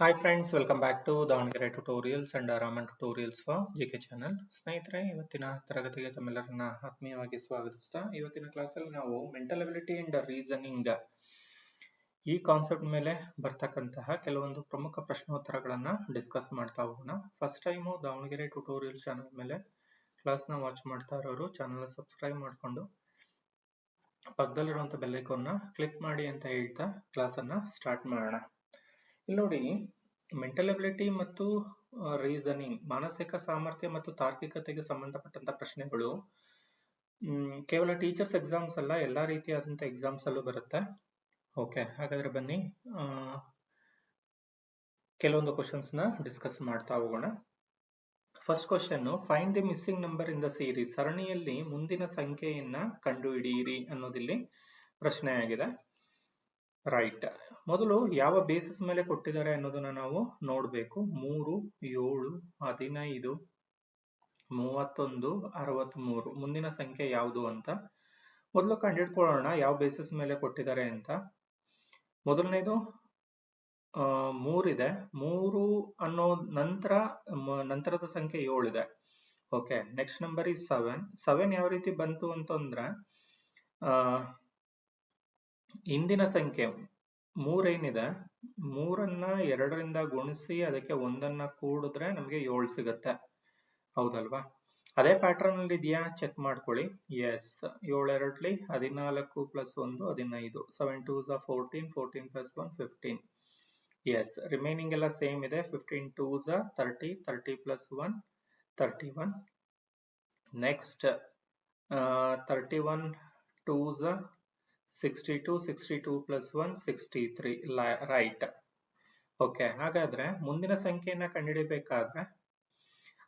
Hi friends welcome back to Davanagere tutorials and Raman tutorials for G K channel ಸ್ನೇಹಿತರೆ, ಇವತ್ತಿನ ತರಗತಿಗೆ ತಮ್ಮೆಲ್ಲರನ್ನ ಆತ್ಮೀಯವಾಗಿ ಸ್ವಾಗತಿಸ್ತಾ, ಇವತ್ತಿನ ಕ್ಲಾಸಲ್ಲಿ ನಾವು ಮೆಂಟಲ್ ಅಬಿಲಿಟಿ ಅಂಡ್ ರೀಸನಿಂಗ್ ಈ ಕಾನ್ಸೆಪ್ಟ್ ಮೇಲೆ ಬರ್ತಕ್ಕಂತಹ ಕೆಲವೊಂದು ಪ್ರಮುಖ ಪ್ರಶ್ನೋತ್ತರಗಳನ್ನ ಡಿಸ್ಕಸ್ ಮಾಡ್ತಾ ಹೋಗೋಣ. First time Davanagere tutorials channel ಮೇಲೆ ಕ್ಲಾಸ್ನ ವಾಚ್ ಮಾಡ್ತಾ ಇರೋರು ಚಾನಲ್ ಸಬ್ಸ್ಕ್ರೈಬ್ ಮಾಡಿಕೊಂಡು ಪಕ್ಕದಲ್ಲಿರುವಂಥ ಬೆಲ್ಲೈಕೋನ್ನ ಕ್ಲಿಕ್ ಮಾಡಿ ಅಂತ ಹೇಳ್ತಾ ಕ್ಲಾಸನ್ನು ಸ್ಟಾರ್ಟ್ ಮಾಡೋಣ. ಇಲ್ಲಿ ನೋಡಿ ಮೆಂಟಲ್ ಎಬಿಲಿಟಿ ಮತ್ತು ರೀಸನಿಂಗ್ ಮಾನಸಿಕ ಸಾಮರ್ಥ್ಯ ಮತ್ತು ತಾರ್ಕಿಕತೆಗೆ ಸಂಬಂಧಪಟ್ಟಂತ ಪ್ರಶ್ನೆಗಳು. ಕೇವಲ ಟೀಚರ್ಸ್ ಎಕ್ಸಾಮ್ಸ್ ಅಲ್ಲ, ಎಲ್ಲಾ ರೀತಿಯಾದಂಥ ಎಕ್ಸಾಮ್ಸ್ ಅಲ್ಲೂ ಬರುತ್ತೆ. ಓಕೆ ಹಾಗಾದ್ರೆ ಬನ್ನಿ. ಕೆಲವೊಂದು ಕ್ವಶನ್ಸ್ನ ಡಿಸ್ಕಸ್ ಮಾಡ್ತಾ ಹೋಗೋಣ. First question find the missing number in the series ಸರಣಿಯಲ್ಲಿ ಮುಂದಿನ ಸಂಖ್ಯೆಯನ್ನ ಕಂಡುಹಿಡಿಯಿರಿ ಅನ್ನೋದಿಲ್ಲಿ ಪ್ರಶ್ನೆ ಆಗಿದೆ ರೈಟ್ ಮೊದಲು ಯಾವ ಬೇಸಿಸ್ ಮೇಲೆ ಕೊಟ್ಟಿದ್ದಾರೆ ಅನ್ನೋದನ್ನ ನಾವು ನೋಡಬೇಕು. ಮೂರು, ಏಳು, ಹದಿನೈದು, ಮೂವತ್ತೊಂದು, ಅರವತ್ಮೂರು. ಮುಂದಿನ ಸಂಖ್ಯೆ ಯಾವುದು ಅಂತ ಮೊದಲು ಕಂಡಿಡ್ಕೊಳ್ಳೋಣ ಯಾವ ಬೇಸಿಸ್ ಮೇಲೆ ಕೊಟ್ಟಿದ್ದಾರೆ ಅಂತ. ಮೊದಲನೇದು ಮೂರಿದೆ. ಮೂರು ಅನ್ನೋ ನಂತರ ನಂತರದ ಸಂಖ್ಯೆ ಏಳಿದೆ. Okay next number is seven seven ಯಾವ ರೀತಿ ಬಂತು ಅಂತಂದ್ರೆ ಇಂದಿನ ಸಂಖ್ಯೆ ಮೂರೇನಿದೆ? ಮೂರನ್ನ ಎರಡರಿಂದ ಗುಣಿಸಿ ಅದಕ್ಕೆ ಒಂದನ್ನ ಕೂಡಿದ್ರೆ ನಮಗೆ ಏಳು ಸಿಗುತ್ತೆ. ಹೌದಲ್ವಾ? ಅದೇ ಪ್ಯಾಟರ್ನ್ ಅಲ್ಲಿ ಇದೆಯಾ? ಚೆಕ್ ಮಾಡ್ಕೊಳ್ಳಿ. ಎಸ್ ಏಳೆರಡ್ಲಿ ಹದಿನಾಲ್ಕು ಪ್ಲಸ್ ಒಂದು, ಹದಿನೈದು. Seven two fourteen fourteen plus one fifteen yes remaining ಎಲ್ಲ ಸೇಮ್ ಇದೆ. Fifteen two thirty thirty plus one thirty one next thirty one two sixty two sixty two plus one sixty three right okay ಹಾಗಾದ್ರೆ ಮುಂದಿನ ಸಂಖ್ಯೆಯನ್ನ ಕಂಡುಹಿಡಿಬೇಕಾದ್ರೆ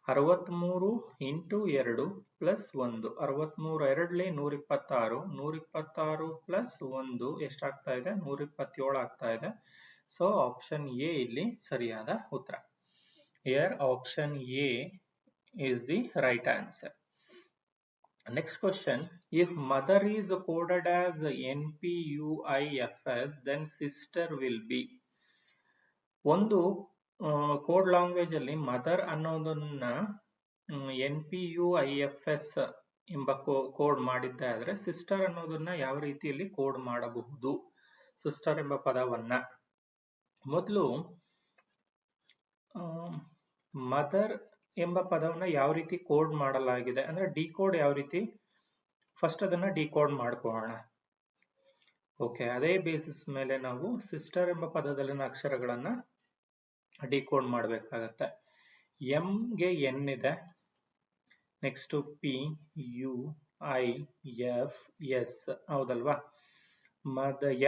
ಅರವತ್ಮೂರು into ಎರಡು plus ಒಂದು. ಅರವತ್ಮೂರು ಎರಡ್ಲಿ ನೂರ ಇಪ್ಪತ್ತಾರು ನೂರ ಇಪ್ಪತ್ತಾರು ಪ್ಲಸ್ ಒಂದು ಎಷ್ಟಾಗ್ತಾ ಇದೆ? ನೂರ ಇಪ್ಪತ್ತೇಳು ಆಗ್ತಾ ಇದೆ. ಸೊ ಆಪ್ಷನ್ ಎ ಇಲ್ಲಿ ಸರಿಯಾದ ಉತ್ತರ. Here option A is the right answer Next question, if mother is coded as NPUIFS, then sister will be. ಒಂದು ಕೋಡ್ ಲ್ಯಾಂಗ್ವೇಜ್ ಅಲ್ಲಿ ಮದರ್ ಅನ್ನೋದನ್ನ N P U I F S ಎಂಬ code ಮಾಡಿದ್ದೆ ಆದ್ರೆ sister ಅನ್ನೋದನ್ನ ಯಾವ ರೀತಿಯಲ್ಲಿ ಕೋಡ್ ಮಾಡಬಹುದು? ಸಿಸ್ಟರ್ ಎಂಬ ಪದವನ್ನ. ಮೊದಲು ಮದರ್ ಎಂಬ ಪದವನ್ನ ಯಾವ ರೀತಿ ಕೋಡ್ ಮಾಡಲಾಗಿದೆ ಅಂದ್ರೆ ಡಿಕೋಡ್ ಯಾವ ರೀತಿ? ಫಸ್ಟ್ ಅದನ್ನ ಡಿಕೋಡ್ ಮಾಡ್ಕೋಣ ಓಕೆ ಅದೇ ಬೇಸಿಸ್ ಮೇಲೆ ನಾವು ಸಿಸ್ಟರ್ ಎಂಬ ಪದದಲ್ಲಿನ ಅಕ್ಷರಗಳನ್ನ ಡಿಕೋಡ್ ಮಾಡಬೇಕಾಗತ್ತೆ. ಎಂ ಗೆ ಎನ್ ಇದೆ. Next P U I F S ಹೌದಲ್ವಾ?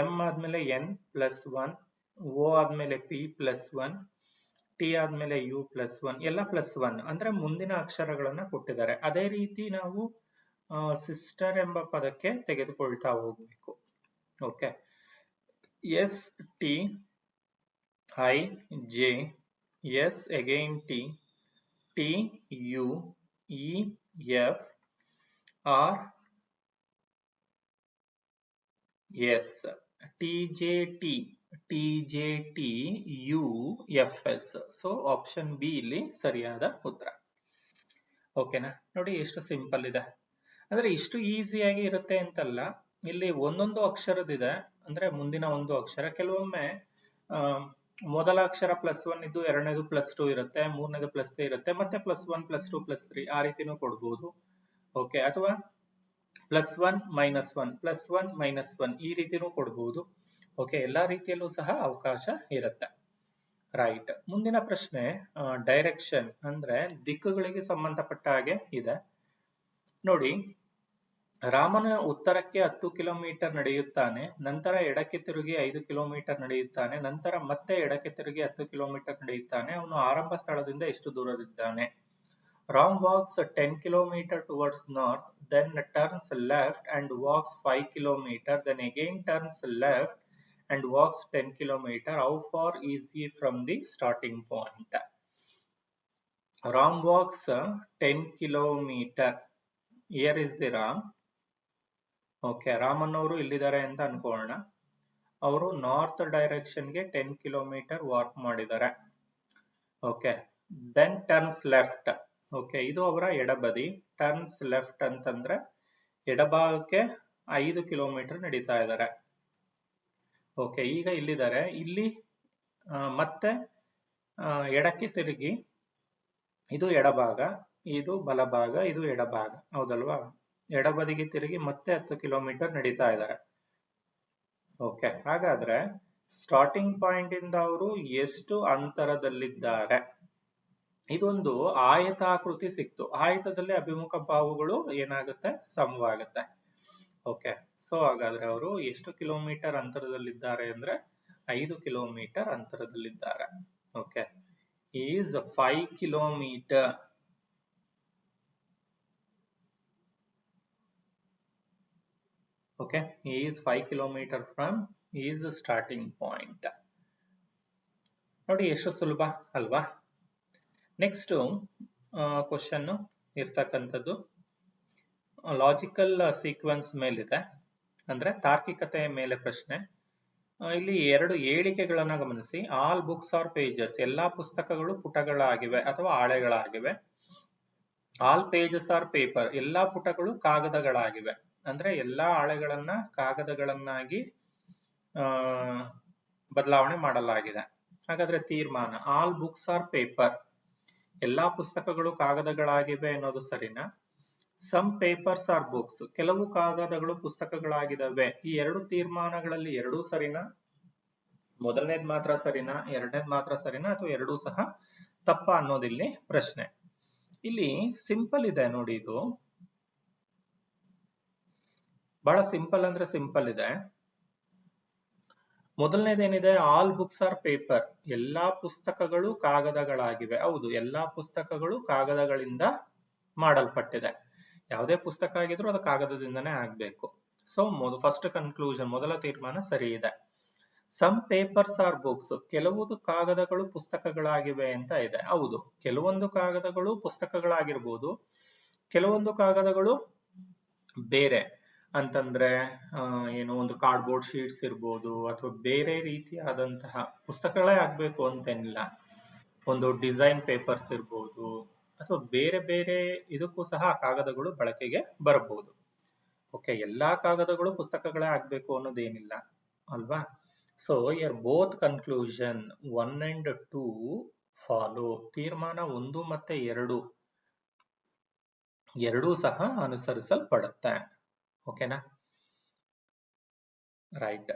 ಎಂ ಆದ್ಮೇಲೆ ಎನ್ ಪ್ಲಸ್ ಒನ್ ಓ ಆದ್ಮೇಲೆ ಪಿ ಪ್ಲಸ್ ಒನ್ ಟಿ ಆದ್ಮೇಲೆ ಯು ಪ್ಲಸ್ ಒನ್ ಎಲ್ಲ ಪ್ಲಸ್ ಒನ್ ಅಂದ್ರೆ ಮುಂದಿನ ಅಕ್ಷರಗಳನ್ನ ಕೊಟ್ಟಿದ್ದಾರೆ. ಅದೇ ರೀತಿ ನಾವು ಸಿಸ್ಟರ್ ಎಂಬ ಪದಕ್ಕೆ ತೆಗೆದುಕೊಳ್ತಾ ಹೋಗ್ಬೇಕು. Okay S T I J S again T T U E F R S T J T T U F S so option B ಇಲ್ಲಿ ಸರಿಯಾದ ಉತ್ತರ. ಓಕೆನಾ ನೋಡಿ ಎಷ್ಟು ಸಿಂಪಲ್ ಇದೆ. ಅಂದ್ರೆ ಇಷ್ಟು ಈಸಿಯಾಗಿ ಇರುತ್ತೆ ಅಂತಲ್ಲ, ಇಲ್ಲಿ ಒಂದೊಂದು ಅಕ್ಷರದಿದೆ ಅಂದ್ರೆ ಮುಂದಿನ ಒಂದು ಅಕ್ಷರ. ಕೆಲವೊಮ್ಮೆ ಮೊದಲ ಅಕ್ಷರ ಪ್ಲಸ್ ಒನ್ ಇದ್ದು ಎರಡನೇದು ಪ್ಲಸ್ ಟೂ ಇರುತ್ತೆ, ಮೂರನೇದು ಪ್ಲಸ್ ತ್ರೀ ಇರುತ್ತೆ, ಮತ್ತೆ plus one plus two plus three ಆ ರೀತಿನೂ ಕೊಡ್ಬೋದು. ಓಕೆ ಅಥವಾ plus one minus one plus one minus one ಈ ರೀತಿನೂ ಕೊಡ್ಬೋದು. ಓಕೆ ಎಲ್ಲಾ ರೀತಿಯಲ್ಲೂ ಸಹ ಅವಕಾಶ ಇರುತ್ತೆ. ರೈಟ್ ಮುಂದಿನ ಪ್ರಶ್ನೆ ಡೈರೆಕ್ಷನ್ ಅಂದ್ರೆ ದಿಕ್ಕುಗಳಿಗೆ ಸಂಬಂಧಪಟ್ಟ ಹಾಗೆ ಇದೆ. ನೋಡಿ, ರಾಮನ ಉತ್ತರಕ್ಕೆ ಹತ್ತು ಕಿಲೋಮೀಟರ್ ನಡೆಯುತ್ತಾನೆ, ನಂತರ ಎಡಕ್ಕೆ ತಿರುಗಿ ಐದು ಕಿಲೋಮೀಟರ್ ನಡೆಯುತ್ತಾನೆ, ನಂತರ ಮತ್ತೆ ಎಡಕ್ಕೆ ತಿರುಗಿ ಹತ್ತು ಕಿಲೋಮೀಟರ್ ನಡೆಯುತ್ತಾನೆ, ಅವನು ಆರಂಭ ಸ್ಥಳದಿಂದ ಎಷ್ಟು ದೂರದಿದ್ದಾನೆ Ram walks ten kilometre towards north then turns left and walks five kilometre then again turns left and walks 10 kilometer. How far is he from the starting point? Ram walks 10 kilometer. Here is the ram. Okay Raman ಅವರು ಇಲ್ಲಿದ್ದಾರೆ ಅಂತ ಅನ್ಕೊಳ್ಳೋಣ ಅವರು north ಡೈರೆಕ್ಷನ್ಗೆ ten kilometre walk ಮಾಡಿದ್ದಾರೆ okay then turns left okay ಇದು ಅವರ ಎಡಬದಿ. Turns left ಅಂತಂದ್ರೆ ಎಡಭಾಗಕ್ಕೆ ಐದು ಕಿಲೋಮೀಟರ್ ನಡೀತಾ ಇದ್ದಾರೆ. ಓಕೆ, ಈಗ ಇಲ್ಲಿದ್ದಾರೆ. ಇಲ್ಲಿ ಮತ್ತೆ ಎಡಕ್ಕೆ ತಿರುಗಿ. ಇದು ಎಡಭಾಗ, ಇದು ಬಲಭಾಗ, ಇದು ಎಡಭಾಗ. ಹೌದಲ್ವಾ? ಎಡಬದಿಗೆ ತಿರುಗಿ ಮತ್ತೆ ಹತ್ತು ಕಿಲೋಮೀಟರ್ ನಡೀತಾ ಇದ್ದಾರೆ. ಓಕೆ, ಹಾಗಾದ್ರೆ ಸ್ಟಾರ್ಟಿಂಗ್ ಪಾಯಿಂಟ್ ಇಂದ ಅವರು ಎಷ್ಟು ಅಂತರದಲ್ಲಿದ್ದಾರೆ? ಇದೊಂದು ಆಯತಾಕೃತಿ ಸಿಕ್ತು. ಆಯತದಲ್ಲಿ ಅಭಿಮುಖ ಬಾಹುಗಳು ಏನಾಗುತ್ತೆ? ಸಮವಾಗುತ್ತೆ. ಓಕೆ ಸೊ ಹಾಗಾದ್ರೆ ಅವರು ಎಷ್ಟು ಕಿಲೋಮೀಟರ್ ಅಂತರದಲ್ಲಿದ್ದಾರೆ ಅಂದ್ರೆ ಐದು kilometre ಅಂತರದಲ್ಲಿದ್ದಾರೆ. Okay is five kilometre he is 5 kilometer from his starting point. ನೋಡಿ, ಎಷ್ಟು ಸುಲಭ ಅಲ್ವಾ? ನೆಕ್ಸ್ಟ್ ಕ್ವಶನ್ ಇರ್ತಕ್ಕಂಥದ್ದು. ಲಾಜಿಕಲ್ ಸೀಕ್ವೆನ್ಸ್ ಮೇಲಿದೆ. ಅಂದ್ರೆ ತಾರ್ಕಿಕತೆ ಮೇಲೆ ಪ್ರಶ್ನೆ. ಇಲ್ಲಿ ಎರಡು ಹೇಳಿಕೆಗಳನ್ನ ಗಮನಿಸಿ. ಆಲ್ ಬುಕ್ಸ್ ಆರ್ ಪೇಜಸ್ ಎಲ್ಲಾ ಪುಸ್ತಕಗಳು ಪುಟಗಳಾಗಿವೆ ಅಥವಾ ಹಾಳೆಗಳಾಗಿವೆ. ಆಲ್ ಪೇಜಸ್ ಆರ್ ಪೇಪರ್ ಎಲ್ಲಾ ಪುಟಗಳು ಕಾಗದಗಳಾಗಿವೆ. ಅಂದ್ರೆ ಎಲ್ಲಾ ಹಾಳೆಗಳನ್ನ ಕಾಗದಗಳನ್ನಾಗಿ ಬದಲಾವಣೆ ಮಾಡಲಾಗಿದೆ. ಹಾಗಾದ್ರೆ ತೀರ್ಮಾನ. ಆಲ್ ಬುಕ್ಸ್ ಆರ್ ಪೇಪರ್ ಎಲ್ಲಾ ಪುಸ್ತಕಗಳು ಕಾಗದಗಳಾಗಿವೆ ಅನ್ನೋದು ಸರಿನಾ? ಸಮ್ ಪೇಪರ್ಸ್ ಆರ್ ಬುಕ್ಸ್ ಕೆಲವು ಕಾಗದಗಳು ಪುಸ್ತಕಗಳಾಗಿದ್ದಾವೆ. ಈ ಎರಡು ತೀರ್ಮಾನಗಳಲ್ಲಿ ಎರಡೂ ಸರಿನಾ? ಮೊದಲನೇದ್ ಮಾತ್ರ ಸರಿನಾ? ಎರಡನೇದ್ ಮಾತ್ರ ಸರಿನಾ? ಅಥವಾ ಎರಡೂ ಸಹ ತಪ್ಪ ಅನ್ನೋದಿಲ್ಲಿ ಪ್ರಶ್ನೆ. ಇಲ್ಲಿ ಸಿಂಪಲ್ ಇದೆ ನೋಡಿ ಇದು. ಬಹಳ ಸಿಂಪಲ್ ಅಂದ್ರೆ ಸಿಂಪಲ್ ಇದೆ. ಮೊದಲನೇದೇನಿದೆ ಆಲ್ ಬುಕ್ಸ್ ಆರ್ ಪೇಪರ್ ಎಲ್ಲಾ ಪುಸ್ತಕಗಳು ಕಾಗದಗಳಾಗಿವೆ. ಹೌದು, ಎಲ್ಲಾ ಪುಸ್ತಕಗಳು ಕಾಗದಗಳಿಂದ ಮಾಡಲ್ಪಟ್ಟಿದೆ. ಯಾವುದೇ ಪುಸ್ತಕ ಆಗಿದ್ರು ಅದು ಕಾಗದದಿಂದನೇ ಆಗ್ಬೇಕು. ಸೊ ಮೊದ ಫಸ್ಟ್ ಕನ್ಕ್ಲೂಷನ್ ಮೊದಲ ತೀರ್ಮಾನ ಸರಿ ಇದೆ. ಸಮ್ ಪೇಪರ್ಸ್ ಆರ್ ಬುಕ್ಸ್ ಕೆಲವೊಂದು ಕಾಗದಗಳು ಪುಸ್ತಕಗಳಾಗಿವೆ ಅಂತ ಇದೆ. ಹೌದು, ಕೆಲವೊಂದು ಕಾಗದಗಳು ಪುಸ್ತಕಗಳಾಗಿರ್ಬೋದು, ಕೆಲವೊಂದು ಕಾಗದಗಳು ಬೇರೆ ಅಂತಂದ್ರೆ ಏನು ಒಂದು ಕಾರ್ಡ್ಬೋರ್ಡ್ ಶೀಟ್ಸ್ ಇರ್ಬೋದು, ಅಥವಾ ಬೇರೆ ರೀತಿಯಾದಂತಹ ಪುಸ್ತಕಗಳೇ ಆಗ್ಬೇಕು ಅಂತೇನಿಲ್ಲ. ಒಂದು ಡಿಸೈನ್ ಪೇಪರ್ಸ್ ಇರ್ಬೋದು ಅಥವಾ ಬೇರೆ ಬೇರೆ ಇದಕ್ಕೂ ಸಹ ಕಾಗದಗಳು ಬಳಕೆಗೆ ಬರಬಹುದು. ಓಕೆ ಎಲ್ಲಾ ಕಾಗದಗಳು ಪುಸ್ತಕಗಳೇ ಆಗ್ಬೇಕು ಅನ್ನೋದೇನಿಲ್ಲ, ಅಲ್ವಾ? So here both conclusion one and two follow ತೀರ್ಮಾನ ಒಂದು ಮತ್ತೆ ಎರಡು, ಎರಡೂ ಸಹ ಅನುಸರಿಸಲ್ಪಡುತ್ತೆ. ಓಕೆನಾ ರೈಟ್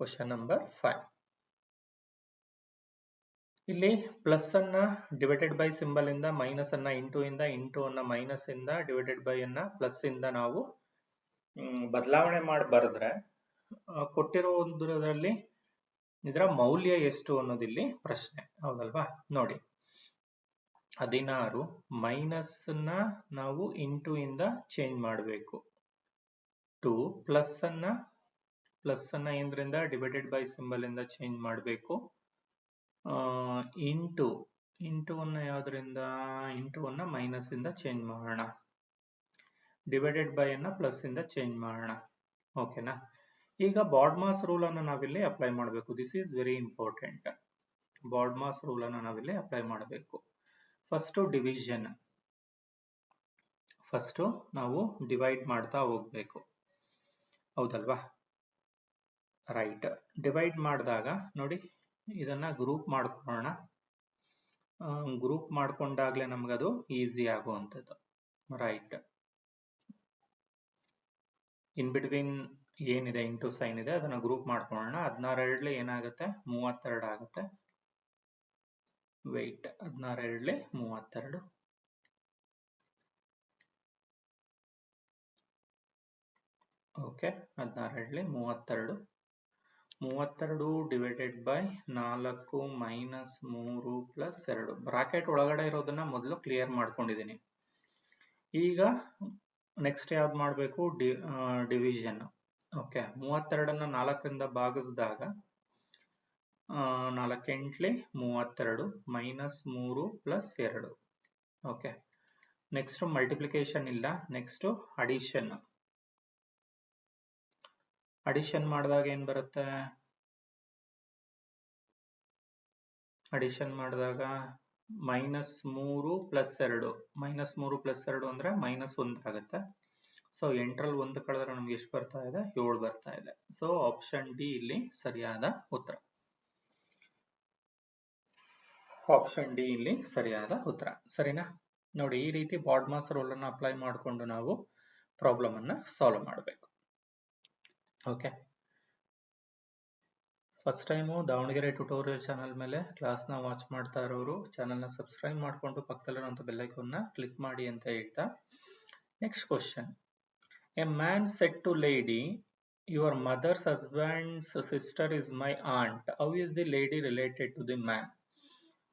ಕ್ವಶನ್ ನಂಬರ್ ಫೈವ್ ಇಲ್ಲಿ ಪ್ಲಸ್ ಅನ್ನ ಡಿವೈಡೆಡ್ ಬೈ ಸಿಂಬಲ್ ಇಂದ ಮೈನಸ್ ಅನ್ನ ಇಂಟು ಇಂದ ಇಂಟು ಅನ್ನ ಮೈನಸ್ ಇಂದ ಡಿವೈಡೆಡ್ ಬೈ ಅನ್ನ ಪ್ಲಸ್ ಇಂದ ನಾವು ಬದಲಾವಣೆ ಮಾಡಿ ಬರೆದ್ರೆ ಕೊಟ್ಟಿರೋ ಕೊಟ್ಟಿರೋದ್ರಲ್ಲಿ ಇದರ ಮೌಲ್ಯ ಎಷ್ಟು ಅನ್ನೋದಿಲ್ಲಿ ಪ್ರಶ್ನೆ. ಹೌದಲ್ವಾ? ನೋಡಿ. ಹದಿನಾರು ಮೈನಸ್ ಅನ್ನ ನಾವು ಇಂಟು ಇಂದ ಚೇಂಜ್ ಮಾಡಬೇಕು. ಟು ಪ್ಲಸ್ ಅನ್ನ ಪ್ಲಸ್ ಅನ್ನ ಇಂದ್ರಿಂದ ಡಿವೈಡೆಡ್ ಬೈ ಸಿಂಬಲ್ ಇಂದ ಚೇಂಜ್ ಮಾಡಬೇಕು. ಇಂಟು ಇಂಟು ಅನ್ನ ಯಾವ್ದ್ರಿಂದ? ಮೈನಸ್ ಇಂದ ಚೇಂಜ್ ಮಾಡೋಣ. ಡಿವೈಡೆಡ್ ಬೈ ಅನ್ನ ಪ್ಲಸ್ ಇಂದ ಚೇಂಜ್ ಮಾಡೋಣ. ಓಕೆನಾ? ಈಗ ಬಾಡ್ಮಾಸ್ ರೂಲ್ ಅನ್ನ ನಾವಿಲ್ಲಿ ಅಪ್ಲೈ ಮಾಡಬೇಕು. This is very important BODMAS rule ಅನ್ನ ನಾವಿಲ್ಲಿ ಅಪ್ಲೈ ಮಾಡಬೇಕು. ಫಸ್ಟ್ ಡಿವಿಷನ್ ಫಸ್ಟ್ ನಾವು ಡಿವೈಡ್ ಮಾಡ್ತಾ ಹೋಗ್ಬೇಕು. ಹೌದಲ್ವಾ? ರೈಟ್ ಡಿವೈಡ್ ಮಾಡಿದಾಗ ನೋಡಿ, ಇದನ್ನ ಗ್ರೂಪ್ ಮಾಡ್ಕೊಳ್ಳೋಣ. ಗ್ರೂಪ್ ಮಾಡ್ಕೊಂಡಾಗ್ಲೇ ಅದು ಈಸಿ ಆಗುವಂಥದ್ದು. ರೈಟ್ ಇನ್ ಬಿಟ್ವೀನ್ ಏನಿದೆ ಇಂಟು ಸೈನ್ ಇದೆ, ಅದನ್ನ ಗ್ರೂಪ್ ಮಾಡ್ಕೊಳ್ಳೋಣ. ಹದಿನಾರೆರಡ್ಲಿ ಏನಾಗುತ್ತೆ? ಮೂವತ್ತೆರಡು ಆಗುತ್ತೆ. ವೆಯ್ಟ್ ಹದಿನಾರೆರಡ್ಲಿ ಮೂವತ್ತೆರಡು. ಓಕೆ ಹದಿನಾರೆರಡ್ಲಿ ಮೂವತ್ತೆರಡು. ಮೂವತ್ತೆರಡು ಡಿವೈಡೆಡ್ ಬೈ ನಾಲ್ಕು ಮೈನಸ್ ಮೂರು ಪ್ಲಸ್ ಎರಡು. ಬ್ರಾಕೆಟ್ ಒಳಗಡೆ ಇರೋದನ್ನ ಮೊದಲು ಕ್ಲಿಯರ್ ಮಾಡ್ಕೊಂಡಿದ್ದೀನಿ. ಈಗ ನೆಕ್ಸ್ಟ್ ಯಾವ್ದು ಮಾಡಬೇಕು? D division. ಓಕೆ, ಮೂವತ್ತೆರಡನ್ನ ನಾಲ್ಕರಿಂದ ಭಾಗಿಸಿದಾಗ ನಾಲ್ಕೆಂಟ್ಲಿ ಮೂವತ್ತೆರಡು ಮೈನಸ್ ಮೂರು ಪ್ಲಸ್ ಎರಡು. ಓಕೆ, ನೆಕ್ಸ್ಟ್ ಮಲ್ಟಿಪ್ಲಿಕೇಶನ್ ಇಲ್ಲ, ನೆಕ್ಸ್ಟ್ ಅಡಿಷನ್. ಅಡಿಷನ್ ಮಾಡಿದಾಗ ಏನ್ ಬರುತ್ತೆ? ಅಡಿಷನ್ ಮಾಡಿದಾಗ ಮೈನಸ್ ಮೂರು ಪ್ಲಸ್ ಎರಡು. ಮೈನಸ್ ಮೂರು ಪ್ಲಸ್ ಎರಡು ಅಂದ್ರೆ ಮೈನಸ್ ಒಂದು ಆಗುತ್ತೆ. ಸೊ ಎಂಟ್ರಲ್ಲಿ ಒಂದು ಕಳೆದ್ರೆ ನಮ್ಗೆ ಎಷ್ಟು ಬರ್ತಾ ಇದೆ? ಏಳು ಬರ್ತಾ ಇದೆ. ಸೊ ಆಪ್ಷನ್ ಡಿ ಇಲ್ಲಿ ಸರಿಯಾದ ಉತ್ತರ. ಆಪ್ಷನ್ ಡಿ ಇಲ್ಲಿ ಸರಿಯಾದ ಉತ್ತರ. ಸರಿನಾ? ನೋಡಿ, ಈ ರೀತಿ ಬಾಡ್ಮಾಸ್ ರೋಲ್ ಅನ್ನು ಅಪ್ಲೈ ಮಾಡಿಕೊಂಡು ನಾವು ಪ್ರಾಬ್ಲಮ್ ಅನ್ನ ಸಾಲ್ವ್ ಮಾಡಬೇಕು. Okay first time Davanagere tutorial channel ಮೇಲೆ ಕ್ಲಾಸ್ನ ವಾಚ್ ಮಾಡ್ತಾ ಇರೋರು ಚಾನಲ್ನ ಸಬ್ಸ್ಕ್ರೈಬ್ ಮಾಡಿಕೊಂಡು ಪಕ್ಕದಲ್ಲಿರುವಂಥ ಬೆಲ್ಲೈಕನ್ನ ಕ್ಲಿಕ್ ಮಾಡಿ ಅಂತ ಹೇಳ್ತಾ. Next question a man said to lady your mother's husband's sister is my aunt how is the lady related to the man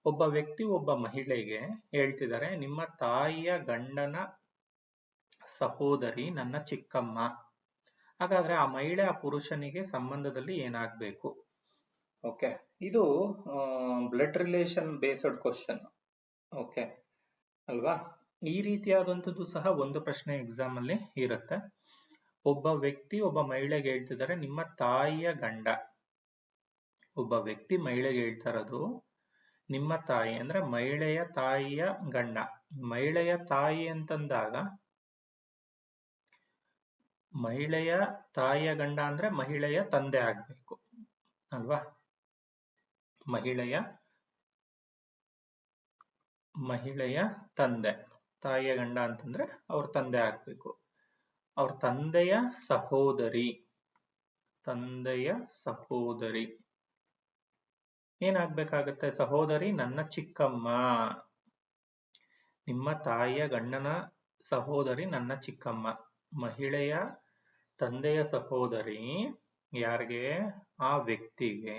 ಒಬ್ಬ ವ್ಯಕ್ತಿ ಒಬ್ಬ ಮಹಿಳೆಗೆ ಹೇಳ್ತಿದ್ದಾರೆ, ನಿಮ್ಮ ತಾಯಿಯ ಗಂಡನ ಸಹೋದರಿ ನನ್ನ ಚಿಕ್ಕಮ್ಮ. ಹಾಗಾದ್ರೆ ಆ ಮಹಿಳೆ ಆ ಪುರುಷನಿಗೆ ಸಂಬಂಧದಲ್ಲಿ ಏನಾಗಬೇಕು? ಓಕೆ ಇದು blood relation based question okay ಅಲ್ವಾ? ಈ ರೀತಿಯಾದಂಥದ್ದು ಸಹ ಒಂದು ಪ್ರಶ್ನೆ ಎಕ್ಸಾಮ್ ಅಲ್ಲಿ ಇರುತ್ತೆ. ಒಬ್ಬ ವ್ಯಕ್ತಿ ಒಬ್ಬ ಮಹಿಳೆಗೆ ಹೇಳ್ತಿದ್ದಾರೆ, ನಿಮ್ಮ ತಾಯಿಯ ಗಂಡ. ಒಬ್ಬ ವ್ಯಕ್ತಿ ಮಹಿಳೆಗೆ ಹೇಳ್ತಾ ಇರೋದು, ನಿಮ್ಮ ತಾಯಿ, ಅಂದ್ರೆ ಮಹಿಳೆಯ ತಾಯಿಯ ಗಂಡ. ಮಹಿಳೆಯ ತಾಯಿ ಅಂತಂದಾಗ ಮಹಿಳೆಯ ತಾಯಿಯ ಗಂಡ ಅಂದ್ರೆ ಮಹಿಳೆಯ ತಂದೆ ಆಗ್ಬೇಕು. ಅಲ್ವಾ? ಮಹಿಳೆಯ ಮಹಿಳೆಯ ತಂದೆ. ತಾಯಿಯ ಗಂಡ ಅಂತಂದ್ರೆ ಅವ್ರ ತಂದೆ ಆಗ್ಬೇಕು. ಅವ್ರ ತಂದೆಯ ಸಹೋದರಿ. ತಂದೆಯ ಸಹೋದರಿ. ಏನಾಗ್ಬೇಕಾಗತ್ತೆ? ಸಹೋದರಿ ನನ್ನ ಚಿಕ್ಕಮ್ಮ. ನಿಮ್ಮ ತಾಯಿಯ ಗಂಡನ ಸಹೋದರಿ ನನ್ನ ಚಿಕ್ಕಮ್ಮ. ಮಹಿಳೆಯ ತಂದೆಯ ಸಹೋದರಿ ಯಾರಿಗೆ? ಆ ವ್ಯಕ್ತಿಗೆ.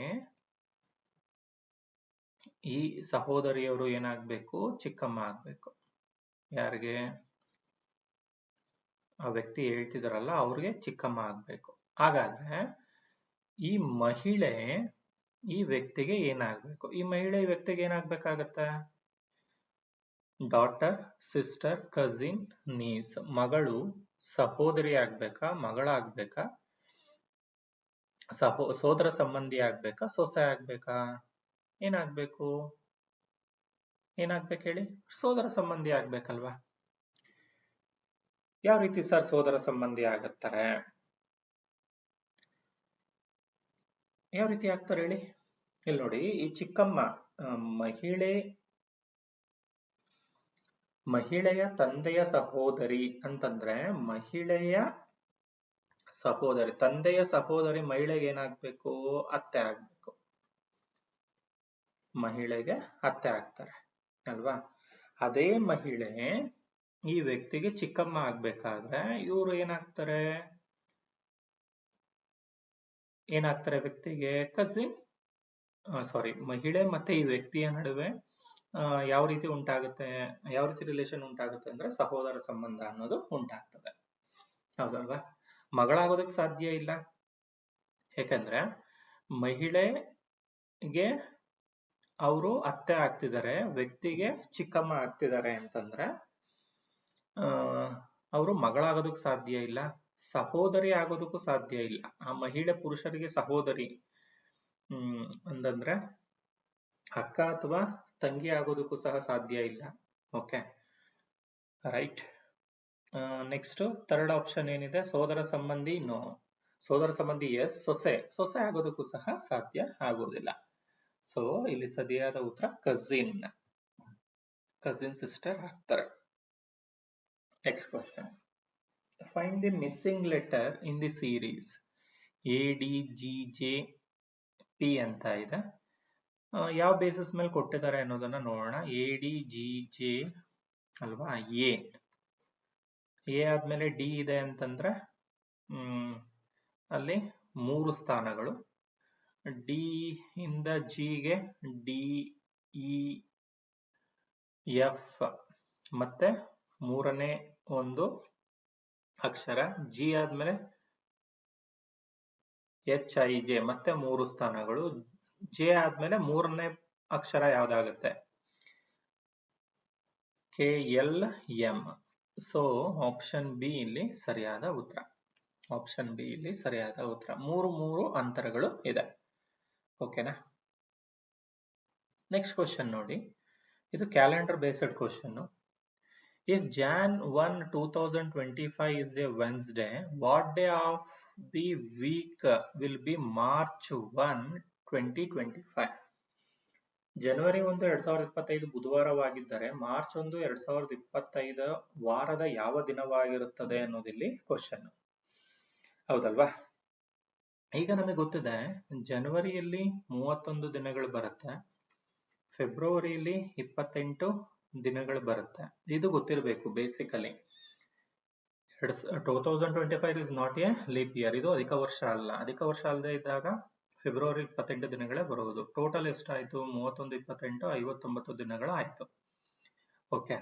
ಈ ಸಹೋದರಿಯವರು ಏನಾಗ್ಬೇಕು? ಚಿಕ್ಕಮ್ಮ ಆಗ್ಬೇಕು. ಯಾರಿಗೆ? ಆ ವ್ಯಕ್ತಿ ಹೇಳ್ತಿದಾರಲ್ಲ, ಅವ್ರಿಗೆ ಚಿಕ್ಕಮ್ಮ ಆಗ್ಬೇಕು. ಹಾಗಾದ್ರೆ ಈ ಮಹಿಳೆ ಈ ವ್ಯಕ್ತಿಗೆ ಏನಾಗ್ಬೇಕು? ಈ ಮಹಿಳೆ ವ್ಯಕ್ತಿಗೆ ಏನಾಗ್ಬೇಕಾಗತ್ತೆ? ಡಾಟರ್ ಸಿಸ್ಟರ್ ಕಸಿನ್ ನೀಸ್ ಮಗಳು ಸಹೋದರಿ ಆಗ್ಬೇಕಾ ಮಗಳಾಗ್ಬೇಕಾ ಸಹೋ, ಸೋದರ ಸಂಬಂಧಿ ಆಗ್ಬೇಕಾ, ಸೊಸೆ ಆಗ್ಬೇಕಾ? ಏನಾಗ್ಬೇಕು? ಏನಾಗ್ಬೇಕು ಹೇಳಿ? ಸೋದರ ಸಂಬಂಧಿ ಆಗ್ಬೇಕಲ್ವಾ? ಯಾವ ರೀತಿ ಸರ್ ಸೋದರ ಸಂಬಂಧಿ ಆಗತ್ತಾರೆ? ಯಾವ ರೀತಿ ಆಗ್ತಾರೆ ಹೇಳಿ? ಇಲ್ಲಿ ನೋಡಿ, ಈ ಚಿಕ್ಕಮ್ಮ ಮಹಿಳೆ ಮಹಿಳೆಯ ತಂದೆಯ ಸಹೋದರಿ ಅಂತಂದ್ರೆ ಮಹಿಳೆಯ ಸಹೋದರಿ, ತಂದೆಯ ಸಹೋದರಿ ಮಹಿಳೆಗೆ ಏನಾಗ್ಬೇಕು? ಅತ್ತೆ ಆಗ್ಬೇಕು. ಮಹಿಳೆಗೆ ಅತ್ತೆ ಆಗ್ತಾರೆ, ಅಲ್ವಾ? ಅದೇ ಮಹಿಳೆ ಈ ವ್ಯಕ್ತಿಗೆ ಚಿಕ್ಕಮ್ಮ ಆಗ್ಬೇಕಾದ್ರೆ ಇವರು ಏನಾಗ್ತಾರೆ? ಏನಾಗ್ತಾರೆ ವ್ಯಕ್ತಿಗೆ? ಕಸಿನ್ ಸಾರಿ ಮಹಿಳೆ ಮತ್ತೆ ಈ ವ್ಯಕ್ತಿಯ ನಡುವೆ ಯಾವ ರೀತಿ ಉಂಟಾಗುತ್ತೆ, ಯಾವ ರೀತಿ ರಿಲೇಶನ್ ಉಂಟಾಗುತ್ತೆ ಅಂದ್ರೆ ಸಹೋದರ ಸಂಬಂಧ ಅನ್ನೋದು ಉಂಟಾಗ್ತದೆ. ಹೌದಲ್ವಾ ಮಗಳಾಗೋದಕ್ಕೆ ಸಾಧ್ಯ ಇಲ್ಲ. ಯಾಕಂದ್ರೆ ಮಹಿಳೆಗೆ ಅವರು ಅತ್ತೆ ಆಗ್ತಿದ್ದಾರೆ, ವ್ಯಕ್ತಿಗೆ ಚಿಕ್ಕಮ್ಮ ಆಗ್ತಿದ್ದಾರೆ ಅಂತಂದ್ರೆ ಅವರು ಮಗಳಾಗೋದಕ್ಕೆ ಸಾಧ್ಯ ಇಲ್ಲ, ಸಹೋದರಿ ಆಗೋದಕ್ಕೂ ಸಾಧ್ಯ ಇಲ್ಲ. ಆ ಮಹಿಳೆ ಪುರುಷರಿಗೆ ಸಹೋದರಿ, ಹ್ಮ್, ಅಂತಂದ್ರೆ ಅಕ್ಕ ಅಥವಾ ತಂಗಿ ಆಗೋದಕ್ಕೂ ಸಹ ಸಾಧ್ಯ ಇಲ್ಲ. Okay right next third option ಏನಿದೆ? ಸೋದರ ಸಂಬಂಧಿ ನೋ ಸೋದರ ಸಂಬಂಧಿ ಎಸ್ ಸೊಸೆ. ಸೊಸೆ ಆಗೋದಕ್ಕೂ ಸಹ ಸಾಧ್ಯ ಆಗೋದಿಲ್ಲ. ಸೊ ಇಲ್ಲಿ ಸರಿಯಾದ ಉತ್ತರ ಕಸಿನ್ ಕಸಿನ್ ಸಿಸ್ಟರ್ ಆಗ್ತಾರೆ. Next question find the missing letter in the series A D G J P ಅಂತ ಇದೆ. ಯಾವ ಬೇಸಿಸ್ ಮೇಲೆ ಕೊಟ್ಟಿದ್ದಾರೆ ಅನ್ನೋದನ್ನ ನೋಡೋಣ. ಎ ಡಿ ಜಿ ಜೆ ಅಲ್ವಾ? ಎ ಎ ಆದ್ಮೇಲೆ ಡಿ ಇದೆ ಅಂತಂದ್ರೆ ಅಲ್ಲಿ ಮೂರು ಸ್ಥಾನಗಳು. ಡಿ ಇಂದ ಜಿಗೆ ಡಿ ಇ ಎಫ್ ಮತ್ತೆ ಮೂರನೇ ಒಂದು ಅಕ್ಷರ. ಜಿ ಆದ್ಮೇಲೆ ಎಚ್ ಐ ಜೆ ಮತ್ತೆ ಮೂರು ಸ್ಥಾನಗಳು. ಜೆ ಆದ್ಮೇಲೆ ಮೂರನೇ ಅಕ್ಷರ ಯಾವ್ದಾಗುತ್ತೆ? K L M so option B ಇಲ್ಲಿ ಸರಿಯಾದ ಉತ್ತರ. ಆಪ್ಷನ್ ಬಿ ಇಲ್ಲಿ ಸರಿಯಾದ ಉತ್ತರ. ಮೂರು ಮೂರು ಅಂತರಗಳು ಇದೆ. ಓಕೆನಾ ನೆಕ್ಸ್ಟ್ ಕ್ವಶನ್ ನೋಡಿ. ಇದು calendar based question if Jan one two thousand twenty five is a Wednesday what day of the week will be March one twenty twenty five ಜನವರಿ ಒಂದು ಎರಡ್ ಸಾವಿರದ ಇಪ್ಪತ್ತೈದು ಬುಧವಾರವಾಗಿದ್ದರೆ ಮಾರ್ಚ್ ಒಂದು ಎರಡ್ ಸಾವಿರದ ಇಪ್ಪತ್ತೈದು ವಾರದ ಯಾವ ದಿನವಾಗಿರುತ್ತದೆ ಅನ್ನೋದಿಲ್ಲಿ ಕ್ವಶನ್ ಹೌದಲ್ವಾ? ಈಗ ನಮಗೆ ಗೊತ್ತಿದೆ ಜನವರಿಯಲ್ಲಿ ಮೂವತ್ತೊಂದು ದಿನಗಳು ಬರುತ್ತೆ ಫೆಬ್ರವರಿಯಲ್ಲಿ ಇಪ್ಪತ್ತೆಂಟು ದಿನಗಳು ಬರುತ್ತೆ. ಇದು ಗೊತ್ತಿರಬೇಕು basically two thousand twenty five is not a leap year ಇದು ಅಧಿಕ ವರ್ಷ ಅಲ್ಲ. ಅಧಿಕ ವರ್ಷ ಅಲ್ಲದೆ ಇದ್ದಾಗ ಫೆಬ್ರವರಿ ಇಪ್ಪತ್ತೆಂಟು ದಿನಗಳೇ ಬರುವುದು. ಟೋಟಲ್ ಎಷ್ಟಾಯ್ತು? ಮೂವತ್ತೊಂದು, ಇಪ್ಪತ್ತೆಂಟು, ಐವತ್ತೊಂಬತ್ತು ದಿನಗಳಾಯಿತು ಓಕೆ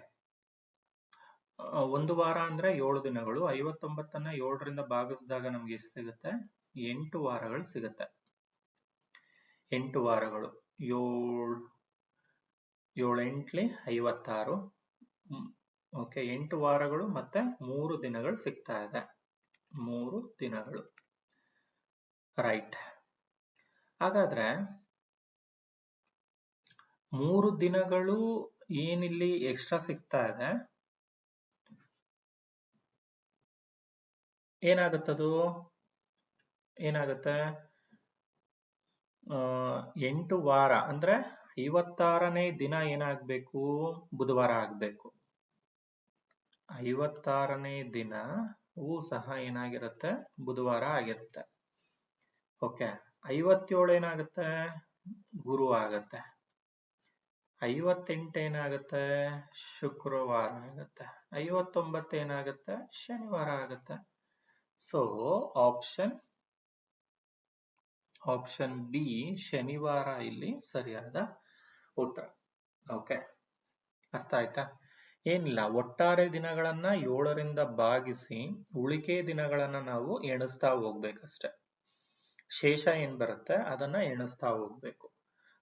ಒಂದು ವಾರ ಅಂದ್ರೆ ಏಳು ದಿನಗಳು. ಐವತ್ತೊಂಬತ್ತನ್ನ ಏಳರಿಂದ ಭಾಗಿಸಿದಾಗ ನಮ್ಗೆ ಎಷ್ಟು ಸಿಗುತ್ತೆ? ಎಂಟು ವಾರಗಳು ಸಿಗುತ್ತೆ. ಎಂಟು ವಾರಗಳು. ಏಳು, ಏಳೆಂಟ್ಲಿ ಐವತ್ತಾರು. ಓಕೆ ಎಂಟು ವಾರಗಳು ಮತ್ತೆ ಮೂರು ದಿನಗಳು ಸಿಗ್ತಾ ಇದೆ. ಮೂರು ದಿನಗಳು. ರೈಟ್ ಹಾಗಾದ್ರೆ ಮೂರು ದಿನಗಳು ಏನಿಲ್ಲಿ ಎಕ್ಸ್ಟ್ರಾ ಸಿಗ್ತಾ ಇದೆ? ಏನಾಗುತ್ತದು ಏನಾಗುತ್ತೆ? ಎಂಟು ವಾರ, ಅಂದ್ರೆ ಐವತ್ತಾರನೇ ದಿನ ಏನಾಗಬೇಕು? ಬುಧವಾರ ಆಗ್ಬೇಕು. ಐವತ್ತಾರನೇ ದಿನ ಹೂ ಸಹ ಏನಾಗಿರುತ್ತೆ? ಬುಧವಾರ ಆಗಿರುತ್ತೆ. ಓಕೆ ಐವತ್ತೇಳು ಏನಾಗುತ್ತೆ? ಗುರು ಆಗತ್ತೆ. ಐವತ್ತೆಂಟು ಏನಾಗುತ್ತೆ? ಶುಕ್ರವಾರ ಆಗುತ್ತೆ. ಐವತ್ತೊಂಬತ್ತು ಏನಾಗುತ್ತೆ? ಶನಿವಾರ ಆಗುತ್ತೆ. ಸೊ ಆಪ್ಷನ್ ಆಪ್ಷನ್ ಬಿ ಶನಿವಾರ ಇಲ್ಲಿ ಸರಿಯಾದ ಉತ್ತರ. ಓಕೆ ಅರ್ಥ ಆಯ್ತಾ? ಏನಿಲ್ಲ, ಒಟ್ಟಾರೆ ದಿನಗಳನ್ನ ಏಳರಿಂದ ಭಾಗಿಸಿ ಉಳಿಕೆ ದಿನಗಳನ್ನ ನಾವು ಎಣಿಸ್ತಾ ಹೋಗ್ಬೇಕಷ್ಟೆ. ಶೇಷ ಏನ್ ಬರುತ್ತೆ? ಅದನ್ನ ಎಣಿಸ್ತಾ ಹೋಗ್ಬೇಕು.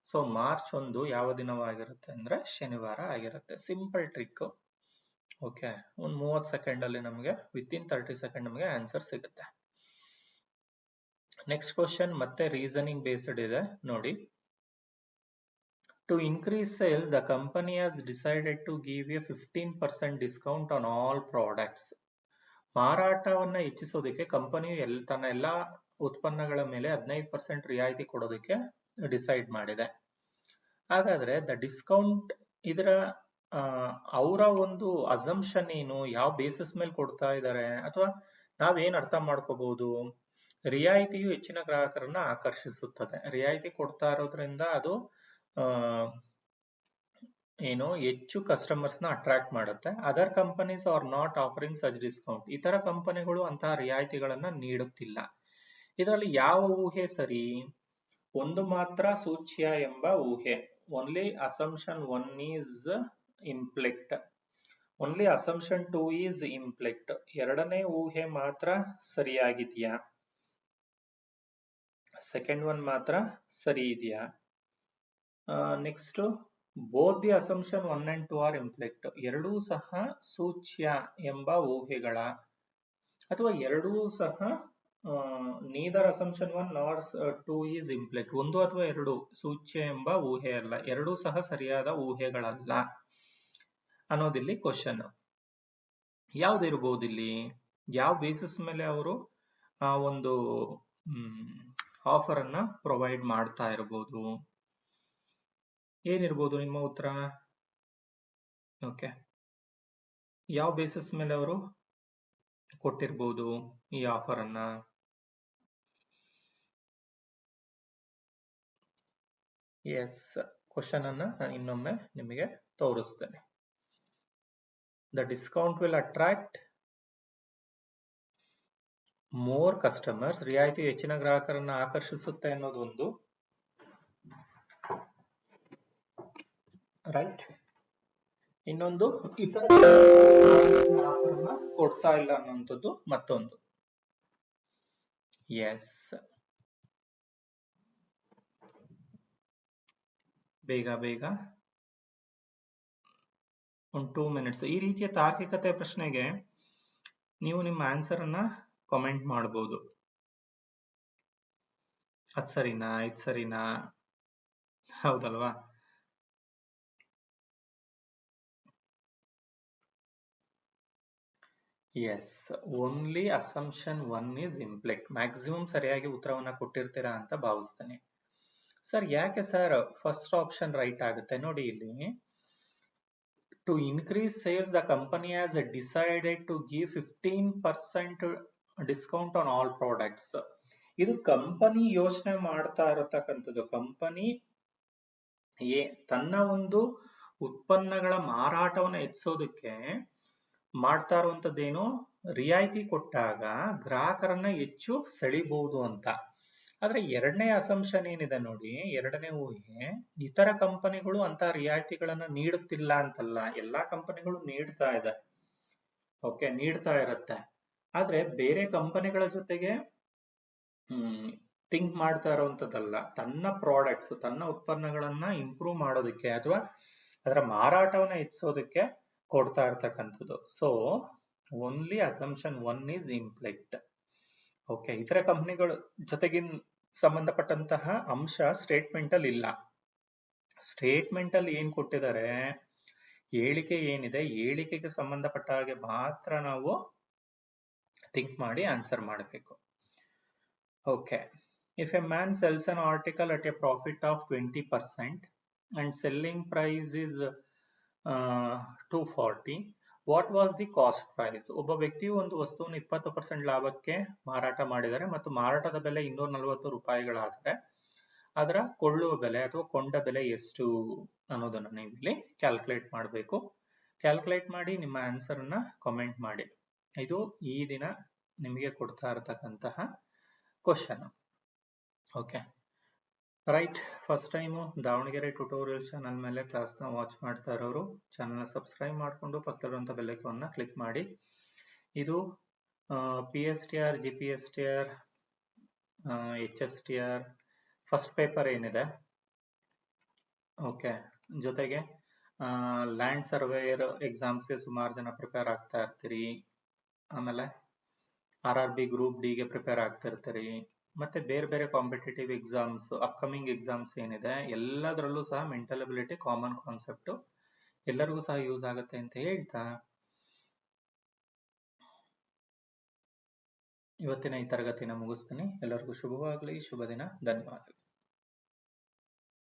ಸೊ ಮಾರ್ಚ್ ಒಂದು ಯಾವ ದಿನವಾಗಿರುತ್ತೆ ಅಂದ್ರೆ ಶನಿವಾರ ಆಗಿರುತ್ತೆ. ಸಿಂಪಲ್ ಟ್ರಿಕ್ ಓಕೆ ಒಂದು ಮೂವತ್ತು ಸೆಕೆಂಡ್ ಅಲ್ಲಿ ನಮಗೆ ವಿತ್ ಇನ್ ತರ್ಟಿ ಸೆಕೆಂಡ್ ನಮಗೆ ಆನ್ಸರ್ ಸಿಗುತ್ತೆ. ನೆಕ್ಸ್ಟ್ ಕ್ವಶನ್ ಮತ್ತೆ ರೀಸನಿಂಗ್ ಬೇಸ್ಡ್ ಇದೆ. ನೋಡಿ. To increase sales the company has decided to give a fifteen percent discount on all products ಮಾರಾಟವನ್ನ ಹೆಚ್ಚಿಸೋದಕ್ಕೆ ಕಂಪನಿಯು ಎಲ್, ತನ್ನ ಎಲ್ಲಾ ಉತ್ಪನ್ನಗಳ ಮೇಲೆ ಹದಿನೈದು ಪರ್ಸೆಂಟ್ ರಿಯಾಯಿತಿ ಕೊಡೋದಕ್ಕೆ ಡಿಸೈಡ್ ಮಾಡಿದೆ. ಹಾಗಾದ್ರೆ ದ ಡಿಸ್ಕೌಂಟ್ ಇದರ ಅವರ ಒಂದು ಅಸಂಪ್ಷನ್ ಏನು, ಯಾವ ಬೇಸಿಸ್ ಮೇಲೆ ಕೊಡ್ತಾ ಇದ್ದಾರೆ ಅಥವಾ ನಾವೇನ್ ಅರ್ಥ ಮಾಡ್ಕೋಬಹುದು ರಿಯಾಯಿತಿಯು ಹೆಚ್ಚಿನ ಗ್ರಾಹಕರನ್ನ ಆಕರ್ಷಿಸುತ್ತದೆ. ರಿಯಾಯಿತಿ ಕೊಡ್ತಾ ಇರೋದ್ರಿಂದ ಅದು ಏನು ಹೆಚ್ಚು ಕಸ್ಟಮರ್ಸ್ನ ಅಟ್ರಾಕ್ಟ್ ಮಾಡುತ್ತೆ. Other companies are not offering such discount ಇತರ ಕಂಪನಿಗಳು ಅಂತಹ ರಿಯಾಯಿತಿಗಳನ್ನ ನೀಡುತ್ತಿಲ್ಲ. ಇದರಲ್ಲಿ ಯಾವ ಊಹೆ ಸರಿ? ಒಂದು ಮಾತ್ರ ಸೂಚ್ಯ ಎಂಬ ಊಹೆ. Only assumption one is implicit only assumption two is implicit ಎರಡನೇ ಊಹೆ ಮಾತ್ರ ಸರಿಯಾಗಿದೆಯಾ? ಸೆಕೆಂಡ್ ಒನ್ ಮಾತ್ರ ಸರಿ ಇದೆಯಾ? Next both the assumption one and two are implicit ಎರಡೂ ಸಹ ಸೂಚ್ಯ ಎಂಬ ಊಹೆಗಳ. ಅಥವಾ ಎರಡೂ ಸಹ neither assumption one nor two is implicit ಒಂದು ಅಥವಾ ಎರಡು ಸೂಚ್ಯ ಎಂಬ ಊಹೆ ಅಲ್ಲ. ಎರಡೂ ಸಹ ಸರಿಯಾದ ಊಹೆಗಳಲ್ಲ. ಅನ್ನೋದಿಲ್ಲಿ ಕ್ವಶನ್ ಯಾವ್ದಿರ್ಬೋದು ಇಲ್ಲಿ ಯಾವ ಬೇಸಿಸ್ ಮೇಲೆ ಅವರು ಆ ಒಂದು ಆಫರ್ ಅನ್ನ ಪ್ರೊವೈಡ್ ಮಾಡ್ತಾ ಇರಬಹುದು ಏನಿರ್ಬೋದು ನಿಮ್ಮ ಉತ್ತರ? ಓಕೆ ಯಾವ ಬೇಸಿಸ್ ಮೇಲೆ ಅವರು ಕೊಟ್ಟಿರ್ಬೋದು ಈ ಆಫರ್ ಅನ್ನ? ಎಸ್ ಕ್ವಶನ್ ಅನ್ನ ನಾನು ಇನ್ನೊಮ್ಮೆ ನಿಮಗೆ ತೋರಿಸ್ತೇನೆ. The discount will attract more customers ರಿಯಾಯಿತಿ ಹೆಚ್ಚಿನ ಗ್ರಾಹಕರನ್ನ ಆಕರ್ಷಿಸುತ್ತೆ ಅನ್ನೋದೊಂದು. ರೈಟ್ ಇನ್ನೊಂದು ಇತರ ಕೊಡ್ತಾ ಇಲ್ಲ ಅನ್ನೋಂಥದ್ದು ಮತ್ತೊಂದು. ಎಸ್ ಬೇಗ ಬೇಗ ಒಂದು ಟೂ ಮಿನಿಟ್ಸ್ ಈ ರೀತಿಯ ತಾರ್ಕಿಕತೆ ಪ್ರಶ್ನೆಗೆ ನೀವು ನಿಮ್ಮ ಆನ್ಸರ್ ಅನ್ನ ಕಾಮೆಂಟ್ ಮಾಡ್ಬೋದು. ಅದ್ ಸರಿನಾ, ಇದ್ ಸರಿನಾ? ಹೌದಲ್ವಾ? Yes only assumption one is implicit maximum ಸರಿಯಾಗಿ ಉತ್ತರವನ್ನ ಕೊಟ್ಟಿರ್ತೀರಾ ಅಂತ ಭಾವಿಸ್ತೇನೆ. ಸರ್ ಯಾಕೆ ಸರ್ ಫಸ್ಟ್ ಆಪ್ಷನ್ ರೈಟ್ ಆಗುತ್ತೆ ನೋಡಿ ಇಲ್ಲಿ. To increase sales the company has decided to give fifteen percent discount on all products ಇದು ಕಂಪನಿ ಯೋಚನೆ ಮಾಡ್ತಾ ಇರತಕ್ಕಂಥದ್ದು. ಕಂಪನಿ ತನ್ನ ಒಂದು ಉತ್ಪನ್ನಗಳ ಮಾರಾಟವನ್ನು ಹೆಚ್ಚಿಸೋದಕ್ಕೆ ಮಾಡ್ತಾ ಇರುವಂತದ್ದೇನು? ರಿಯಾಯಿತಿ ಕೊಟ್ಟಾಗ ಗ್ರಾಹಕರನ್ನ ಹೆಚ್ಚು ಸೆಳಿಬಹುದು ಅಂತ. ಆದ್ರೆ ಎರಡನೇ ಅಸಂಶನ್ ಏನಿದೆ ನೋಡಿ, ಎರಡನೇ ಊಹೆ, ಇತರ ಕಂಪನಿಗಳು ಅಂತ ರಿಯಾಯಿತಿಗಳನ್ನ ನೀಡುತ್ತಿಲ್ಲ ಅಂತಲ್ಲ, ಎಲ್ಲಾ ಕಂಪನಿಗಳು ನೀಡ್ತಾ ಇದೆ. ಓಕೆ ನೀಡ್ತಾ ಇರತ್ತೆ. ಆದ್ರೆ ಬೇರೆ ಕಂಪನಿಗಳ ಜೊತೆಗೆ, ಹ್ಮ್ ಥಿಂಕ್ ಮಾಡ್ತಾ ಇರುವಂತದ್ದಲ್ಲ ತನ್ನ ಪ್ರಾಡಕ್ಟ್ಸ್ ತನ್ನ ಉತ್ಪನ್ನಗಳನ್ನ ಇಂಪ್ರೂವ್ ಮಾಡೋದಕ್ಕೆ ಅಥವಾ ಅದರ ಮಾರಾಟವನ್ನ ಹೆಚ್ಚಿಸೋದಕ್ಕೆ ಕೊಡ್ತಾ ಇರ್ತಕ್ಕಂಥದ್ದು. So only assumption one is implicit okay ಇತರ ಕಂಪನಿಗಳು ಜೊತೆಗಿನ್ ಸಂಬಂಧಪಟ್ಟಂತಹ ಅಂಶ ಸ್ಟೇಟ್ಮೆಂಟ್ ಅಲ್ಲಿ ಇಲ್ಲ. ಸ್ಟೇಟ್ಮೆಂಟ್ ಅಲ್ಲಿ ಏನ್ ಕೊಟ್ಟಿದ್ದಾರೆ? ಹೇಳಿಕೆ ಏನಿದೆ? ಹೇಳಿಕೆಗೆ ಸಂಬಂಧಪಟ್ಟ ಹಾಗೆ ಮಾತ್ರ ನಾವು ಥಿಂಕ್ ಮಾಡಿ ಆನ್ಸರ್ ಮಾಡಬೇಕು. Okay if a man sells an article at a profit of twenty percent and selling price is two forty what was the cost price ಒಬ್ಬ ವ್ಯಕ್ತಿಯು ಒಂದು ವಸ್ತುವನ್ನು ಇಪ್ಪತ್ತು ಪರ್ಸೆಂಟ್ ಲಾಭಕ್ಕೆ ಮಾರಾಟ ಮಾಡಿದರೆ ಮತ್ತು ಮಾರಾಟದ ಬೆಲೆ ಇನ್ನೂರ ನಲವತ್ತು ರೂಪಾಯಿಗಳಾದರೆ, ಅದರ ಕೊಳ್ಳುವ ಬೆಲೆ ಅಥವಾ ಕೊಂಡ ಬೆಲೆ ಎಷ್ಟು ಅನ್ನೋದನ್ನು ನೀವು ಇಲ್ಲಿ ಕ್ಯಾಲ್ಕುಲೇಟ್ ಮಾಡಬೇಕು. ಕ್ಯಾಲ್ಕುಲೇಟ್ ಮಾಡಿ ನಿಮ್ಮ ಆನ್ಸರ್ ಅನ್ನ ಕಮೆಂಟ್ ಮಾಡಿ. ಇದು ಈ ದಿನ ನಿಮಗೆ ಕೊಡ್ತಾ ಇರತಕ್ಕಂತಹ question okay right first time Davanagere tutorials channel ಮೇಲೆ ಕ್ಲಾಸ್ನ ವಾಚ್ ಮಾಡ್ತಾ ಇರೋರು ಚಾನಲ್ನ ಸಬ್ಸ್ಕ್ರೈಬ್ ಮಾಡಿಕೊಂಡು ಪಕ್ಕದಲ್ಲಿರುವಂಥ ಬೆಲ್ಲೈಕನ್ನ ಕ್ಲಿಕ್ ಮಾಡಿ. ಇದು P S T R G P S T R H S T R first paper ಏನಿದೆ? ಓಕೆ ಜೊತೆಗೆ ಲ್ಯಾಂಡ್ ಸರ್ವೇಯರ್ ಎಕ್ಸಾಮ್ಸ್ಗೆ ಸುಮಾರು ಜನ ಪ್ರಿಪೇರ್ ಆಗ್ತಾ ಇರ್ತೀರಿ. ಆಮೇಲೆ ಆರ್ ಆರ್ ಬಿ ಗ್ರೂಪ್ ಡಿಗೆ ಪ್ರಿಪೇರ್ ಆಗ್ತಾ ಇರ್ತೀರಿ. ಮತ್ತೆ ಬೇರೆ ಬೇರೆ ಕಾಂಪಿಟೇಟಿವ್ ಎಕ್ಸಾಮ್ಸ್ ಅಪ್ಕಮಿಂಗ್ ಎಕ್ಸಾಮ್ಸ್ ಏನಿದೆ, ಎಲ್ಲದರಲ್ಲೂ ಸಹ ಮೆಂಟಲ್ ಅಬಿಲಿಟಿ ಕಾಮನ್ ಕಾನ್ಸೆಪ್ಟ್ ಎಲ್ಲರಿಗೂ ಸಹ ಯೂಸ್ ಆಗುತ್ತೆ ಅಂತ ಹೇಳ್ತಾ. ಇವತ್ತಿನ ಈ ತರಗತಿನ ಮುಗಿಸ್ತೀನಿ. ಎಲ್ಲರಿಗೂ ಶುಭವಾಗಲಿ ಶುಭ ದಿನ ಧನ್ಯವಾದಗಳು.